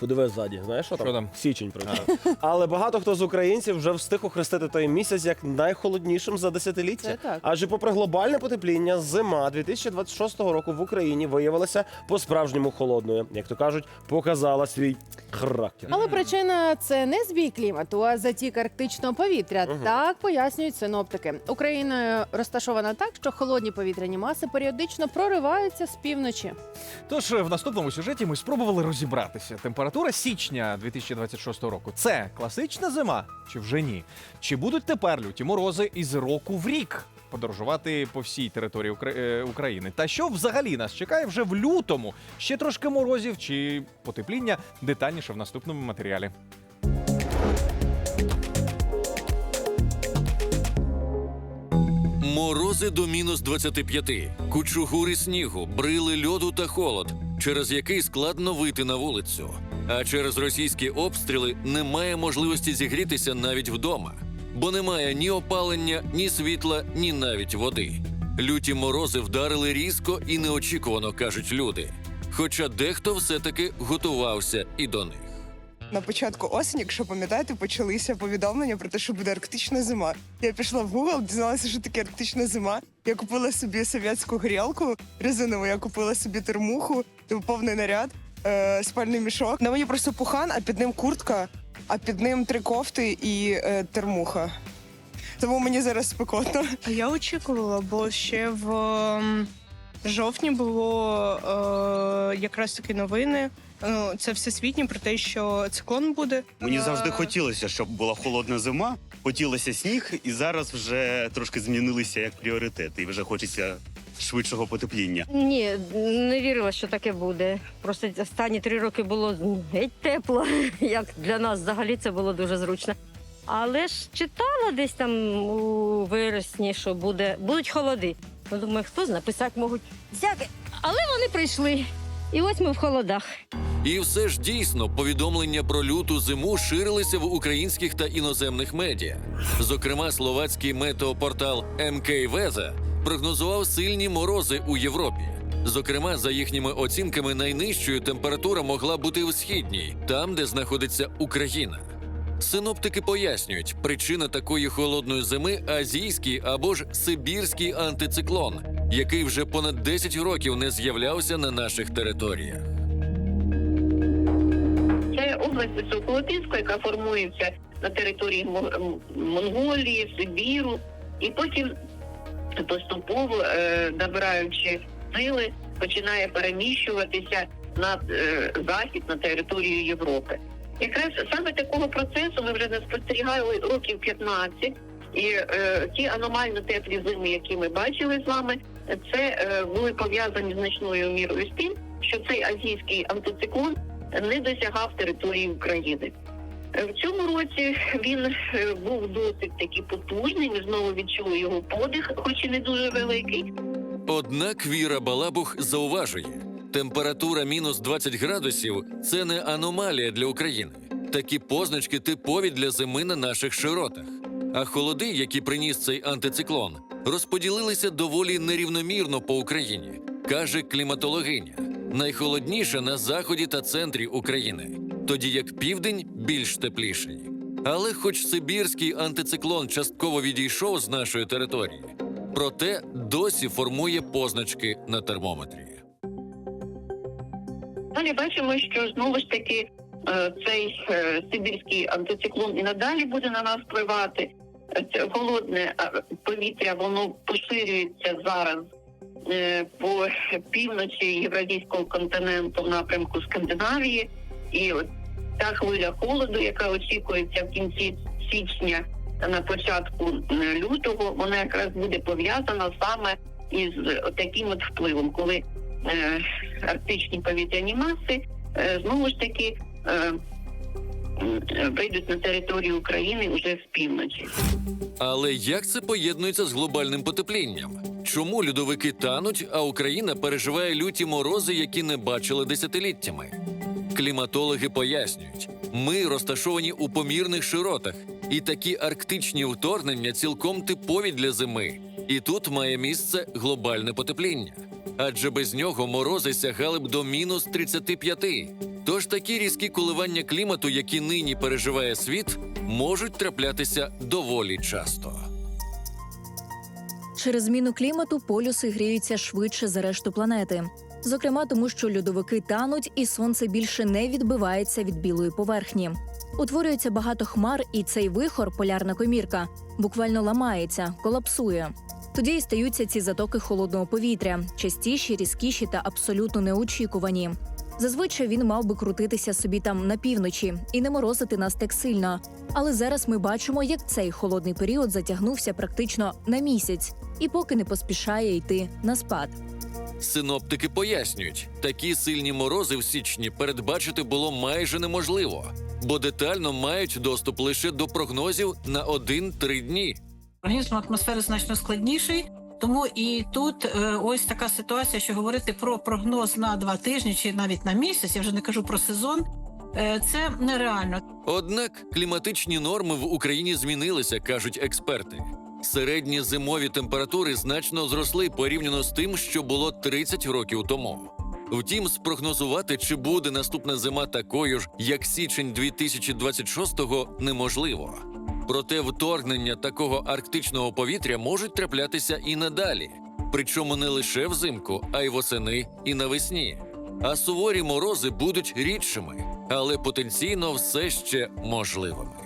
Подивись ззаді, знаєш, що там? Що там? Січень пройшов. Але багато хто з українців вже встиг охрестити той місяць як найхолоднішим за десятиліття. Це так. Адже попри глобальне потепління, зима 2026 року в Україні виявилася по-справжньому холодною. Як то кажуть, показала свій характер. Але причина це не збій клімату, а затік арктичного повітря. Так пояснюють синоптики. Україна розташована так, що холодні повітряні маси періодично прориваються з півночі. Тож е, в наступному сюжеті ми спробували розібратися. Температура січня 2026 року це класична зима чи вже ні? Чи будуть тепер люті морози із року в рік? Подорожувати по всій території е, України. Та що взагалі нас чекає вже в лютому? Ще трошки морозів чи потепління детальніше в наступному матеріалі. Морози до мінус 25, кучугури снігу, брили льоду та холод, через який складно вийти на вулицю. А через російські обстріли немає можливості зігрітися навіть вдома, бо немає ні опалення, ні світла, ні навіть води. Люті морози вдарили різко і неочікувано, кажуть люди. Хоча дехто все-таки готувався і до них. На початку осені, якщо пам'ятаєте, почалися повідомлення про те, що буде арктична зима. Я пішла в Google, дізналася, що таке арктична зима. Я купила собі совєтську грілку резинову, я купила собі термуху, типу повний наряд, е, спальний мішок. На мені просто пухан, а під ним куртка, а під ним три кофти і е, термуха. Тому мені зараз спекотно. А Я очікувала, бо ще в жовтні було е, якраз таки новини. Ну, це всесвітні про те, що циклон буде. Мені Е, завжди хотілося, щоб була холодна зима, хотілося сніг, і зараз вже трошки змінилися як пріоритети, і вже хочеться швидшого потепління. Ні, не вірила, що таке буде. Просто останні три роки було геть тепло, як для нас взагалі це було дуже зручно. Але ж читала десь там у вересні, що буде, будуть холоди. Ну, думаю, хто знає, писати можуть всяке. Але вони прийшли. І ось ми в холодах. І все ж дійсно повідомлення про люту зиму ширилися в українських та іноземних медіа. Зокрема, словацький метеопортал МК Веза прогнозував сильні морози у Європі. Зокрема, за їхніми оцінками, найнижчою температура могла бути в східній, там, де знаходиться Україна. Синоптики пояснюють, причина такої холодної зими азійський або ж сибірський антициклон, який вже понад 10 років не з'являвся на наших територіях. Область високого яка формується на території Монголії, Сибіру, і потім поступово е, набираючи сили, починає переміщуватися на е, захід на територію Європи. Якраз саме такого процесу ми вже не спостерігали років 15, і е, ті аномально теплі зими, які ми бачили з вами, це е, були пов'язані значною мірою з тим, що цей азійський антициклон не досягав території України. Е, В цьому році він е, був досить таки потужний. Ми знову відчули його подих, хоч і не дуже великий. Однак Віра Балабух зауважує, температура мінус 20 градусів це не аномалія для України. Такі позначки типові для зими на наших широтах. А холоди, які приніс цей антициклон, розподілилися доволі нерівномірно по Україні, каже кліматологиня. Найхолодніше на заході та центрі України, тоді як південь більш тепліший. Але, хоч Сибірський антициклон частково відійшов з нашої території, проте досі формує позначки на термометрі. Далі бачимо, що знову ж таки е, цей е, сибірський антициклон і надалі буде на нас впливати. Е, холодне повітря воно поширюється зараз по півночі євразійського континенту в напрямку Скандинавії, і от та хвиля холоду, яка очікується в кінці січня та на початку е, лютого, вона якраз буде пов'язана саме із таким от впливом, коли е, арктичні повітряні маси е, знову ж таки е, е, вийдуть на територію України вже з півночі. Але як це поєднується з глобальним потеплінням? Чому льодовики тануть, а Україна переживає люті морози, які не бачили десятиліттями? Кліматологи пояснюють, ми розташовані у помірних широтах, і такі арктичні вторгнення цілком типові для зими. І тут має місце глобальне потепління. Адже без нього морози сягали б до мінус 35. Тож такі різкі коливання клімату, які нині переживає світ, можуть траплятися доволі часто. Через зміну клімату полюси гріються швидше за решту планети. Зокрема, тому що льодовики тануть і сонце більше не відбивається від білої поверхні. Утворюється багато хмар, і цей вихор, полярна комірка, буквально ламається, колапсує. Тоді і стаються ці затоки холодного повітря, частіші, різкіші та абсолютно неочікувані. Зазвичай він мав би крутитися собі там на півночі і не морозити нас так сильно. Але зараз ми бачимо, як цей холодний період затягнувся практично на місяць і поки не поспішає йти на спад. Синоптики пояснюють, такі сильні морози в січні передбачити було майже неможливо, бо детально мають доступ лише до прогнозів на 1-3 дні. Організм атмосфери значно складніший. Тому і тут е, ось така ситуація, що говорити про прогноз на два тижні чи навіть на місяць, я вже не кажу про сезон. е, Це нереально. Однак кліматичні норми в Україні змінилися, кажуть експерти. Середні зимові температури значно зросли порівняно з тим, що було 30 років тому. Втім, спрогнозувати, чи буде наступна зима такою ж, як січень 2026-го, неможливо. Проте вторгнення такого арктичного повітря можуть траплятися і надалі, причому не лише взимку, а й восени і навесні. А суворі морози будуть рідшими, але потенційно все ще можливими.